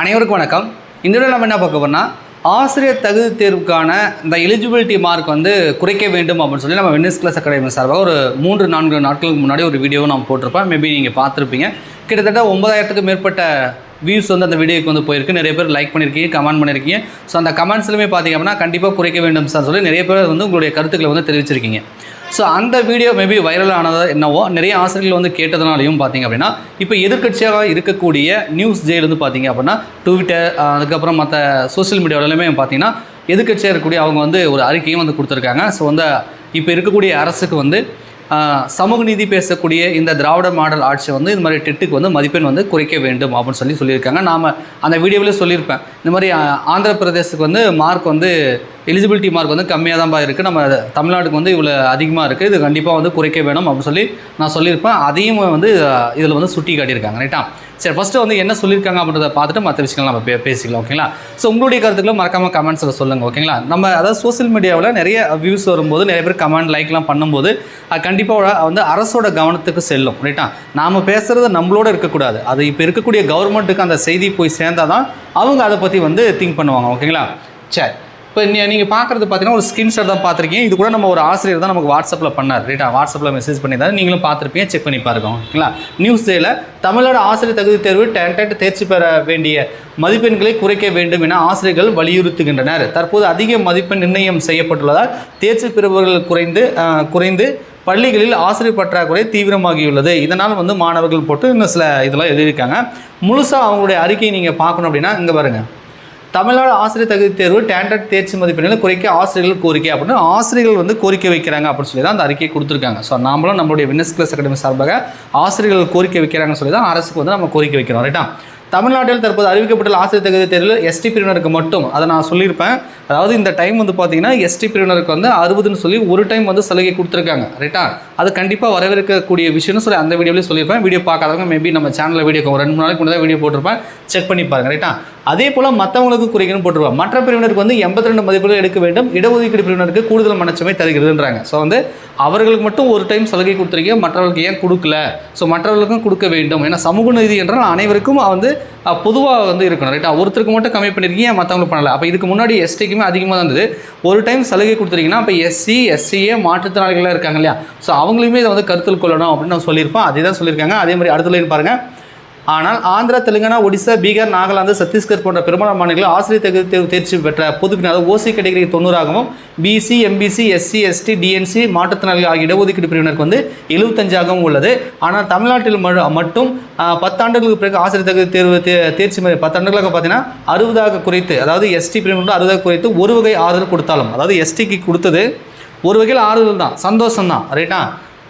அனைவருக்கும் வணக்கம். இந்த நம்ம என்ன பார்க்க போறோம்னா ஆசிரியர் தகுதி தேர்வுக்கான இந்த எலிஜிபிலிட்டி மார்க் வந்து குறைக்க வேண்டும் அப்படின்னு சொல்லி நம்ம வெனிஸ் கிளாஸ் அகாடமி சார்பாக ஒரு மூன்று நான்கு நாட்களுக்கு முன்னாடி ஒரு வீடியோவை நம்ம போட்டிருப்போம். மேபி நீங்கள் பார்த்துருப்பீங்க. கிட்டத்தட்ட ஒன்பதாயிரத்துக்கு மேற்பட்ட வியூஸ் வந்து அந்த வீடியோக்கு வந்து போயிருக்கு. நிறைய பேர் லைக் பண்ணியிருக்கீங்க கமெண்ட் பண்ணியிருக்கீங்க. ஸோ அந்த கமெண்ட்ஸ்லையுமே பார்த்தீங்க அப்படின்னா கண்டிப்பாக குறைக்க வேண்டும் சார் சொல்லி நிறைய பேர் வந்து உங்களுடைய கருத்துக்களை வந்து தெரிவிச்சிருக்கீங்க. ஸோ அந்த வீடியோ மேபி வைரல் ஆனதாக என்னவோ நிறைய ஆசிரியர்கள் வந்து கேட்டதுனாலையும் பார்த்தீங்க அப்படின்னா இப்போ எதிர்க்கட்சியாக இருக்கக்கூடிய நியூஸ் ஜெயிலிருந்து பார்த்தீங்க அப்படின்னா ட்விட்டர் அதுக்கப்புறம் மற்ற சோஷியல் மீடியாவிலுமே பார்த்தீங்கன்னா எதிர்க்கட்சியாக இருக்கக்கூடிய அவங்க வந்து ஒரு அறிக்கையும் வந்து கொடுத்துருக்காங்க. ஸோ வந்து இப்போ இருக்கக்கூடிய அரசுக்கு வந்து சமூக நீதி பேசக்கூடிய இந்த திராவிட மாடல் ஆட்சியை வந்து இந்த மாதிரி டெட்டுக்கு வந்து மதிப்பெண் வந்து குறைக்க வேண்டும் அப்படின்னு சொல்லி சொல்லியிருக்காங்க. நாம் அந்த வீடியோவில் சொல்லியிருப்பேன். இந்த மாதிரி ஆந்திர பிரதேசத்துக்கு வந்து மார்க் வந்து எலிஜிபிலிட்டி மார்க் வந்து கம்மியாக தான்ப்பா இருக்குது நம்ம தமிழ்நாட்டுக்கு வந்து இவ்வளோ அதிகமாக இருக்குது இது கண்டிப்பாக வந்து குறைக்க வேணும் அப்படின்னு சொல்லி நான் சொல்லியிருப்பேன். அதையும் வந்து இதில் வந்து சுட்டி காட்டியிருக்காங்க ரைட்டா சரி ஃபஸ்ட்டு வந்து என்ன சொல்லியிருக்காங்க அப்படின்றத பார்த்துட்டு மற்ற விஷயங்கள் நம்ம பே பேசிக்கலாம் ஓகேங்களா? ஸோ உங்களுடைய கருத்துக்களும் மறக்காமல் கமெண்ட்ஸில் சொல்லுங்கள் ஓகேங்களா? நம்ம அதாவது சோஷியல் மீடியாவில் நிறைய வியூஸ் வரும்போது நிறைய பேர் கமெண்ட் லைக்லாம் பண்ணும்போது அது கண்டிப்பாக வந்து அரசோட கவனத்துக்கு செல்லும் ரைட்டா நாம் பேசுகிறது நம்மளோட இருக்கக்கூடாது. அது இப்போ இருக்கக்கூடிய கவர்மெண்ட்டுக்கு அந்த செய்தி போய் சேர்ந்தால் தான் அவங்க அதை பற்றி வந்து திங்க் பண்ணுவாங்க ஓகேங்களா? சரி. இப்போ நீ நீங்கள் பார்க்குறது பார்த்தீங்கன்னா ஒரு ஸ்கிரீன்ஷாட் தான் பார்த்துருக்கீங்க இது கூட நம்ம ஒரு ஆசிரியர் தான் நமக்கு வாட்ஸ்அப்பில் பண்ணார். ரைட்டா வாட்ஸ்அப்பில் மெசேஜ் பண்ணியிருந்தாரு. நீங்களும் பார்த்துருப்பீங்க செக் பண்ணி பாருங்க. ஓகேங்களா? நியூஸ் டேயில் தமிழ்நாடு ஆசிரியர் தகுதி தேர்வு டேண்டட் தேர்ச்சி பெற வேண்டிய மதிப்பெண்களை குறைக்க வேண்டும் என ஆசிரியர்கள் வலியுறுத்துகின்றனர். தற்போது அதிக மதிப்பெண் நிர்ணயம் செய்யப்பட்டுள்ளதால் தேர்ச்சி பெறுபவர்கள் குறைந்து குறைந்து பள்ளிகளில் ஆசிரியர் பற்றாக்குறை தீவிரமாகியுள்ளது. இதனால் வந்து மாணவர்கள் போட்டு இன்னும் சில இதெல்லாம் எழுதியிருக்காங்க. முழுசாக அவங்களுடைய அறிக்கையை நீங்கள் பார்க்கணும் அப்படின்னா இங்கே பாருங்கள் தமிழ்நாடு ஆசிரியர் தகுதி தேர்வு டேண்டட் தேர்ச்சி மதிப்பெண்களை குறைக்க ஆசிரியர்கள் கோரிக்கை அப்படின்னு ஆசிரியர்கள் வந்து கோரிக்கை வைக்கிறாங்க அப்படின்னு சொல்லி தான் அந்த அறிக்கையை கொடுத்துருக்காங்க. ஸோ நாமளும் நம்மளுடைய வின்னஸ் கிளாஸ் அகாடமி சார்பாக ஆசிரியர்கள் கோரிக்கை வைக்கிறாங்கன்னு சொல்லி தான் அரசுக்கு வந்து நம்ம கோரிக்கை வைக்கிறோம் ரைட்டா தமிழ்நாட்டில் தற்போது அறிவிக்கப்பட்டுள்ள ஆசிரியர் தகுதி தேர்வில் எஸ்டி பிரிவினருக்கு மட்டும் அதை நான் சொல்லியிருப்பேன். அதாவது இந்த டைம் வந்து பார்த்தீங்கன்னா எஸ்டி பிரிவினருக்கு வந்து அறுபதுன்னு சொல்லி ஒரு டைம் வந்து சலுகை கொடுத்துருக்காங்க ரைட்டா அது கண்டிப்பாக வரவேற்கக்கூடிய விஷயம்னு சொல்லி அந்த வீடியோலேயே சொல்லியிருப்பேன். வீடியோ பார்க்காதவங்க மேபி நம்ம சேனலில் வீடியோ ரெண்டு மூணு நாளைக்கு முன்னாடி வீடியோ போட்டிருப்பேன். செக் பண்ணி பாருங்க ரைட்டா அதே போல் மற்றவங்களுக்கு குறைக்கணும் போட்டுருவாங்க மற்ற பிரிவினருக்கு வந்து எண்பத்தி ரெண்டு மதிப்புகள் எடுக்க வேண்டும். இடஒதுக்கீடு பிரிவினருக்கு கூடுதல் மனச்சமை தருகிறதுன்றாங்க. ஸோ வந்து அவர்களுக்கு மட்டும் ஒரு டைம் சலுகை கொடுத்துருக்கீங்க மற்றவர்களுக்கு ஏன் கொடுக்கல? ஸோ மற்றவர்களுக்கும் கொடுக்க வேண்டும். ஏன்னா சமூக நிதி என்றால் அனைவருக்கும் வந்து பொதுவாக வந்து இருக்கணும் ரைட்டா ஒருத்தருக்கு மட்டும் கம்மி பண்ணியிருக்கீங்க மற்றவங்களுக்கு பண்ணலை. அப்போ இதுக்கு முன்னாடி எஸ்டிக்குமே அதிகமாக தான் இருந்தது. ஒரு டைம் சலுகை கொடுத்துருக்கீங்கன்னா அப்போ எஸ்சி எஸ்சிஏ மாற்றுத்திறனாளிகளாக இருக்காங்க இல்லையா? ஸோ அவங்களுமே இதை வந்து கருத்தில் கொள்ளணும் அப்படின்னு நான் சொல்லியிருப்பேன் அதே தான் சொல்லியிருக்காங்க. அதே மாதிரி அடுத்த லைன் பாருங்கள் ஆனால் ஆந்திரா தெலுங்கானா ஒடிசா பீகார் நாகாலாந்து சத்தீஸ்கர் போன்ற பெரும்பாலான மாநிலங்களில் ஆசிரியர் தகுதி தேர்வு தேர்ச்சி பெற்ற பொதுப்பினர் OC category தொண்ணூறாகவும் BC MBC SC ST DNC மாற்றுத்திறனாளிகள் ஆகிய இடஒதுக்கீடு பிரிவினருக்கு வந்து எழுபத்தஞ்சாகவும் உள்ளது. ஆனால் தமிழ்நாட்டில் மட்டும் பத்தாண்டுகளுக்கு பிறகு ஆசிரியர் தகுதி தேர்வு தே தேர்ச்சி முறை பத்தாண்டுகளாக பார்த்தீங்கன்னா அறுபதாக குறைத்து அதாவது எஸ்டி பிரிவினர் அறுபதாக குறைத்து ஒரு வகை ஆதரவு கொடுத்தாலும் அதாவது எஸ்டிக்கு கொடுத்தது ஒரு வகையில் ஆறுதல் தான் சந்தோஷம் தான் ரைட்டா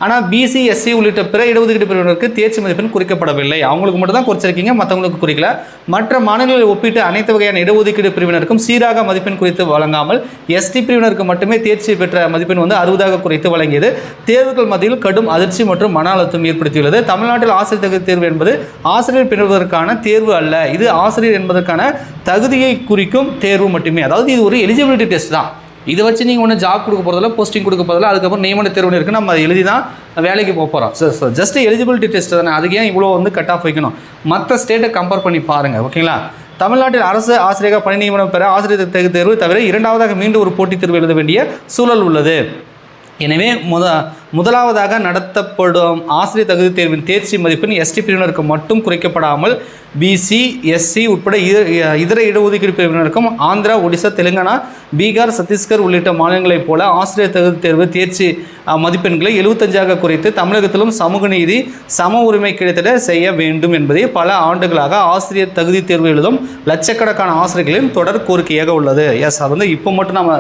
ஆனால் பிசி எஸ்சி உள்ளிட்ட பிற இடஒதுக்கீடு பிரிவினருக்கு தேர்ச்சி மதிப்பெண் குறிக்கப்படவில்லை. அவங்களுக்கு மட்டும் தான் குறைச்சிருக்கீங்க மற்றவங்களுக்கு குறிக்கல. மற்ற மாநிலங்களை ஒப்பிட்டு அனைத்து வகையான இடஒதுக்கீடு பிரிவினருக்கும் சீராக மதிப்பெண் குறித்து வழங்காமல் எஸ்டி பிரிவினருக்கு மட்டுமே தேர்ச்சி பெற்ற மதிப்பெண் வந்து அறுபதாக குறைத்து வழங்கியது. தேர்வுகள் மத்தியில் கடும் அதிர்ச்சி மற்றும் மன அழுத்தம் ஏற்படுத்தியுள்ளது. தமிழ்நாட்டில் ஆசிரியர் தகுதி தேர்வு என்பது ஆசிரியர் பெறுவதற்கான தேர்வு அல்ல. இது ஆசிரியர் என்பதற்கான தகுதியை குறிக்கும் தேர்வு மட்டுமே. அதாவது இது ஒரு எலிஜிபிலிட்டி டெஸ்ட் தான். இதை வச்சு நீங்கள் ஒன்றும் ஜாப் கொடுக்க போகிறதில்ல போஸ்டிங் கொடுக்க போகிறதில்ல அதுக்கப்புறம் நியமன தேர்வு இருக்குது நம்ம எழுதி தான் வேலைக்கு போக போகிறோம் so so just eligibility test தானே அதுக்கு ஏன் இவ்வளோ வந்து கட் ஆஃப் வைக்கணும்? மற்ற ஸ்டேட்டை கம்பேர் பண்ணி பாருங்கள் ஓகேங்களா தமிழ்நாட்டில் அரசு ஆசிரியர் பணி நியமனம் பெற ஆசிரியர் தேர்வு தவிர இரண்டாவதாக மீண்டும் ஒரு போட்டித் தேர்வு எழுத வேண்டிய சூழல் உள்ளது. எனவே முத முதலாவதாக நடத்தப்படும் ஆசிரியர் தகுதி தேர்வின் தேர்ச்சி மதிப்பெண் எஸ்டி பிரிவினருக்கு மட்டும் குறைக்கப்படாமல் பிசி எஸ்சி உட்பட இதர இடஒதுக்கீடு பிரிவினருக்கும் ஆந்திரா ஒடிசா தெலுங்கானா பீகார் சத்தீஸ்கர் உள்ளிட்ட மாநிலங்களைப் போல ஆசிரியர் தகுதி தேர்வு தேர்ச்சி மதிப்பெண்களை எழுபத்தஞ்சாக குறைத்து தமிழகத்திலும் சமூக நீதி சம உரிமை கிடைத்திட செய்ய வேண்டும் என்பதே பல ஆண்டுகளாக ஆசிரியர் தகுதி தேர்வு எழுதும் லட்சக்கணக்கான ஆசிரியர்களின் தொடர் கோரிக்கையாக உள்ளது. எஸ் அது வந்து இப்போ மட்டும் நம்ம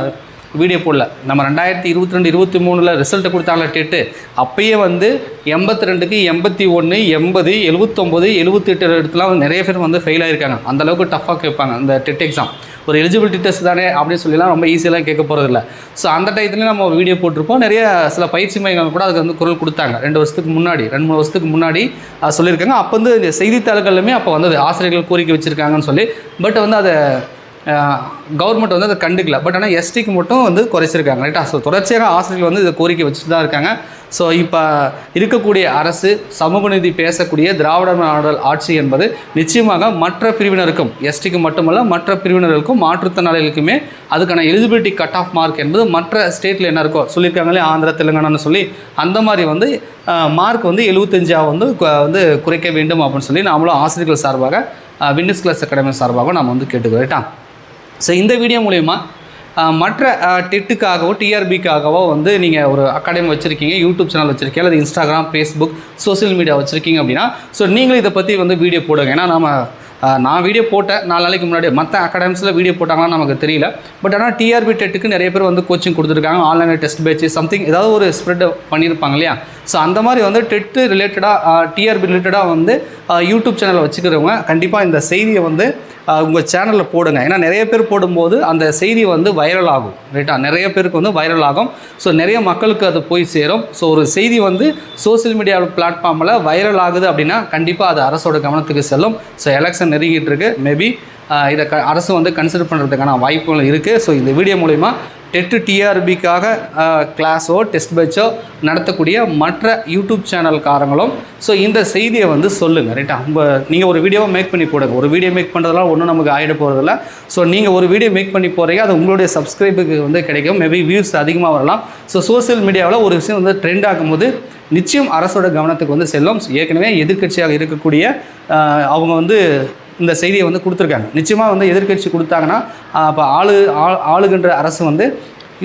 வீடியோ போடல. நம்ம ரெண்டாயிரத்தி இருபத்தி ரெண்டு இருபத்தி மூணில் ரிசல்ட்டு கொடுத்தாங்களே டெட்டு? அப்பயே வந்து எண்பத்தி ரெண்டுக்கு எண்பத்தி ஒன்று எண்பது எழுபத்தொம்போது எழுபத்தெட்டு இடத்துலாம் வந்து நிறைய பேர் வந்து ஃபெயில் ஆகிருக்காங்க அந்தளவுக்கு டஃப்பாக கேட்பாங்க அந்த டெட் எக்ஸாம் ஒரு எலிஜிபிலிட்டி டெஸ்ட் தானே அப்படின்னு சொல்லிலாம் ரொம்ப ஈஸியெல்லாம் கேட்க போகிறதில்ல ஸோ அந்த டயத்துலேயும் நம்ம வீடியோ போட்டிருப்போம். நிறைய சில பயிற்சி மையங்கள் கூட அதுக்கு வந்து குரல் கொடுத்தாங்க. ரெண்டு வருஷத்துக்கு முன்னாடி ரெண்டு மூணு வருஷத்துக்கு முன்னாடி சொல்லியிருக்காங்க. அப்போ வந்து இந்த செய்தித்தாள்களுமே அப்போ வந்தது ஆசிரியர்கள் கோரிக்கை வச்சுருக்காங்கன்னு சொல்லி. பட் வந்து அதை கவர்மெண்ட் வந்து அதை கண்டுக்கல. பட் ஆனால் எஸ்டிக்கு மட்டும் வந்து குறைச்சிருக்காங்க ரைட்டா ஸோ தொடர்ச்சியாக ஆசிரியர்கள் வந்து இதை கோரிக்கை வச்சுட்டு தான் இருக்காங்க. ஸோ இப்போ இருக்கக்கூடிய அரசு சமூக நீதி பேசக்கூடிய திராவிட நாடல் ஆட்சி என்பது நிச்சயமாக மற்ற பிரிவினருக்கும் எஸ்டிக்கு மட்டுமல்ல மற்ற பிரிவினர்களுக்கும் மாற்றுத்திறனாளிகளுக்குமே அதுக்கான எலிஜிபிலிட்டி கட் ஆஃப் மார்க் என்பது மற்ற ஸ்டேட்டில் என்ன இருக்கோ சொல்லியிருக்காங்களே ஆந்திரா தெலுங்கானான்னு சொல்லி அந்த மாதிரி வந்து மார்க் வந்து எழுபத்தஞ்சாக வந்து வந்து குறைக்க வேண்டும் அப்படின்னு சொல்லி நாமளும் ஆசிரியர்கள் சார்பாக விண்டோஸ் கிளாஸ் அகாடமி சார்பாக நம்ம வந்து கேட்டுக்கிறோம் ரைட்டா ஸோ இந்த வீடியோ மூலயமா மற்ற டெட்டுக்காகவோ டிஆர்பிக்காகவோ வந்து நீங்கள் ஒரு அகாடமி வச்சுருக்கீங்க யூடியூப் சேனல் வச்சுருக்கீங்க அல்லது இன்ஸ்டாகிராம் ஃபேஸ்புக் சோஷியல் மீடியா வச்சுருக்கீங்க அப்படின்னா ஸோ நீங்களும் இதை பற்றி வந்து வீடியோ போடுங்க. ஏன்னா நம்ம நான் வீடியோ போட்டேன் நாலு நாளைக்கு முன்னாடி மற்ற அகாடமிஸில் வீடியோ போட்டாங்களான்னு நமக்கு தெரியல. பட் ஆனால் டிஆர்பி டெட்டுக்கு நிறைய பேர் வந்து கோச்சிங் கொடுத்துருக்காங்க. ஆன்லைனில் டெஸ்ட் பேச்சு சம்திங் ஏதாவது ஒரு ஸ்ப்ரெட் பண்ணியிருப்பாங்க இல்லையா? ஸோ அந்த மாதிரி வந்து டெட்டு ரிலேட்டடாக டிஆர்பி ரிலேட்டடாக வந்து யூடியூப் சேனலை வச்சுக்கிறவங்க கண்டிப்பாக இந்த செய்தியை வந்து உங்கள் சேனலில் போடுங்க. ஏன்னா நிறைய பேர் போடும்போது அந்த செய்தி வந்து வைரல் ஆகும். ரைட்டா நிறைய பேருக்கு வந்து வைரல் ஆகும். ஸோ நிறைய மக்களுக்கு அது போய் சேரும். ஸோ ஒரு செய்தி வந்து சோஷியல் மீடியா பிளாட்ஃபார்மில் வைரல் ஆகுது அப்படின்னா கண்டிப்பாக அது அரசோட கவனத்துக்கு செல்லும். ஸோ எலெக்ஷன் நெருங்கிட்டு இருக்கு மேபி இதை க அரசு வந்து கன்சிடர் பண்ணுறதுக்கான வாய்ப்புகள் இருக்குது ஸோ இந்த வீடியோ மூலிமா டெட்டு டிஆர்பிக்காக கிளாஸோ டெஸ்ட் பேட்சோ நடத்தக்கூடிய மற்ற யூடியூப் சேனல்காரங்களும் ஸோ இந்த செய்தியை வந்து சொல்லுங்கள் ரைட்டா உங்கள் நீங்கள் ஒரு வீடியோவை மேக் பண்ணி போடுங்க. ஒரு வீடியோ மேக் பண்ணுறதுலாம் ஒன்றும் நமக்கு ஆகிட போகிறதில்ல ஸோ நீங்கள் ஒரு வீடியோ மேக் பண்ணி போகிறீங்க அது உங்களுடைய சப்ஸ்கிரைபுக்கு வந்து கிடைக்கும். மேபி வியூஸ் அதிகமாக வரலாம். ஸோ சோஷியல் மீடியாவில் ஒரு விஷயம் வந்து ட்ரெண்ட் ஆகும்போது நிச்சயம் அரசோட கவனத்துக்கு வந்து செல்லும். ஏற்கனவே எதிர்க்கட்சியாக இருக்கக்கூடிய அவங்க வந்து இந்த செய்தியை வந்து கொடுத்துருக்காங்க. நிச்சயமாக வந்து எதிர்க்கட்சி கொடுத்தாங்கன்னா அப்போ ஆளு ஆளுகின்ற அரசு வந்து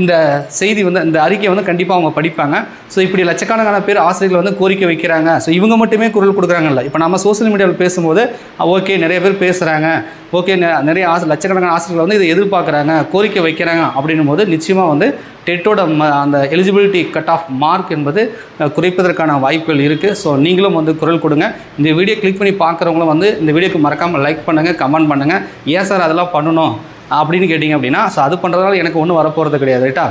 இந்த செய்தி வந்து இந்த அறிக்கையை வந்து கண்டிப்பாக அவங்க படிப்பாங்க. ஸோ இப்படி லட்சக்கணக்கான பேர் ஆசிரியர்கள் வந்து கோரிக்கை வைக்கிறாங்க. ஸோ இவங்க மட்டுமே குரல் கொடுக்குறாங்கல்ல. இப்போ நம்ம சோஷியல் மீடியாவில் பேசும்போது ஓகே நிறைய பேர் பேசுகிறாங்க ஓகே நிறைய ஆசை லட்சக்கணக்கான ஆசிரியர்கள் வந்து இதை எதிர்பார்க்குறாங்க கோரிக்கை வைக்கிறாங்க அப்படின்னும் போது நிச்சயமாக வந்து டெட்டோட ம அந்த எலிஜிபிலிட்டி கட் ஆஃப் மார்க் என்பது குறைப்பதற்கான வாய்ப்புகள் இருக்குது ஸோ நீங்களும் வந்து குரல் கொடுங்க. இந்த வீடியோ கிளிக் பண்ணி பார்க்குறவங்களும் வந்து இந்த வீடியோக்கு மறக்காமல் லைக் பண்ணுங்கள் கமெண்ட் பண்ணுங்கள் ஏன் சார் அதெல்லாம் பண்ணணும்? அப்படின்னு கேட்டிங்க அப்படின்னா ஸோ அது பண்ணுறதால எனக்கு ஒன்றும் வரப்போகிறது கிடையாது ரைட்டா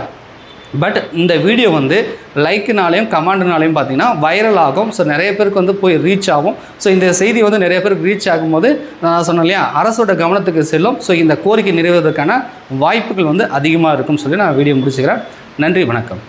பட் இந்த வீடியோ வந்து லைக்குனாலையும் கமாண்டுனாலையும் பார்த்தீங்கன்னா வைரல் ஆகும். ஸோ நிறைய பேருக்கு வந்து போய் ரீச் ஆகும். ஸோ இந்த செய்தி வந்து நிறைய பேருக்கு ரீச் ஆகும்போது நான் சொன்னேன் இல்லையா? அரசோட கவனத்துக்கு செல்லும். ஸோ இந்த கோரிக்கை நிறைவேறதுக்கான வாய்ப்புகள் வந்து அதிகமாக இருக்கும்னு சொல்லி நான் வீடியோ முடிச்சுக்கிறேன். நன்றி வணக்கம்.